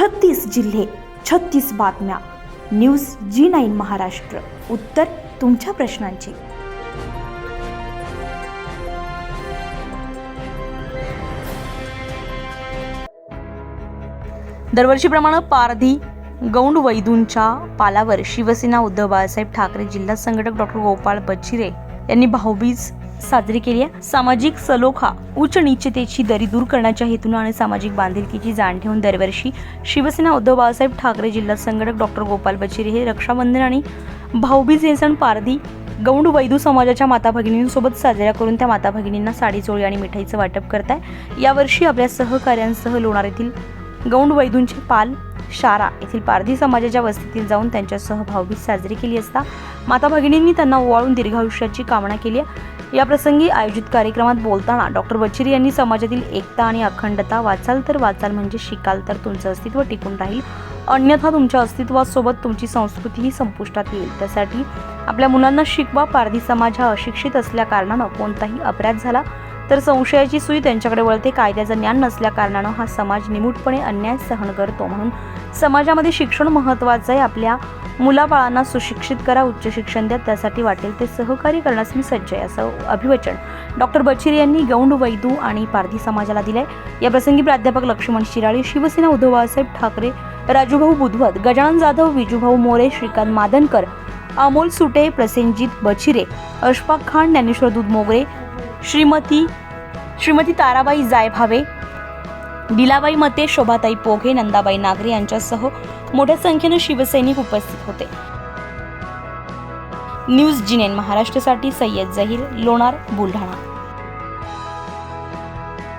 छत्तीस जिल्हे छत्तीस बातम्या. News G nine Maharashtra. उत्तर तुमच्या प्रश्नांची. दरवर्षीप्रमाणे पारधी गौंड वैदूंच्या पालावर शिवसेना उद्धव बाळासाहेब ठाकरे जिल्हा संघटक डॉक्टर गोपाळ बच्चिरे यांनी भाऊबीज साजरी केली आहे. सामाजिक सलोखा उच्च नीचतेची दरी दूर करण्याच्या हेतून आणि सामाजिक बांधिलकीची जाण ठेवून दरवर्षी शिवसेना उद्धव बाळासाहेब ठाकरे जिल्हा संघटक डॉक्टर गोपाल बच्चिरे हे रक्षाबंधन आणि भाऊबीज हे सण पारधी गौंड वैदू समाजाच्या माता भगिनींसोबत साजऱ्या करून त्या माता भगिनींना साडी चोळी आणि मिठाईचं वाटप करताय. यावर्षी आपल्या सहकार्यांसह लोणार येथील गौंड वैदूंचे पाल शारा येथील पारधी समाजाच्या वस्तीतील जाऊन त्यांच्यासह भाऊबीज साजरी केली असता माता भगिनींनी त्यांना ओवाळून दीर्घायुष्याची कामना केली याप्रसंगी या प्रसंगी आयोजित कार्यक्रमात बोलताना डॉक्टर बच्चिरी यांनी समाजातील एकता आणि अखंडता वाचाल तर वाचाल म्हणजे शिकाल तर तुमचं अस्तित्व टिकून राहील. अन्यथा तुमच्या अस्तित्वासोबत तुमची संस्कृतीही संपुष्टात येईल. त्यासाठी आपल्या मुलांना शिकवा. पारधी समाज हा अशिक्षित असल्याकारणानं कोणताही अपराध झाला तर संशयाची सुई त्यांच्याकडे वळते. कायद्याचं ज्ञान नसल्याकारणानं हा समाज निमूटपणे अन्याय सहन करतो म्हणून समाजामध्ये शिक्षण महत्त्वाचं आहे. आपल्या मुलाबाळांना सुशिक्षित करा उच्च शिक्षण द्या त्यासाठी वाटेल ते सहकार्य करण्यास मी सज्ज आहे असं अभिवचन डॉक्टर बचिरे यांनी गौंड वैदू आणि पारधी समाजाला दिलंय. या प्रसंगी प्राध्यापक लक्ष्मण शिराळे शिवसेना उद्धव बाळासाहेब ठाकरे राजूभाऊ बुधवत गजानन जाधव विजूभाऊ मोरे श्रीकांत मादनकर अमोल सुटे प्रसेनजीत बचिरे अशफाक खान ज्ञानेश्वर दूध मोगरे श्रीमती श्रीमती ताराबाई जायभावे दिलाबाई मते शोभाताई पोघे नंदाबाई नागरे यांच्यासह मोठ्या संख्येनं शिवसैनिक उपस्थित होते. न्यूज जिनेन महाराष्ट्रासाठी सय्यद जहीर लोणार बुलढाणा.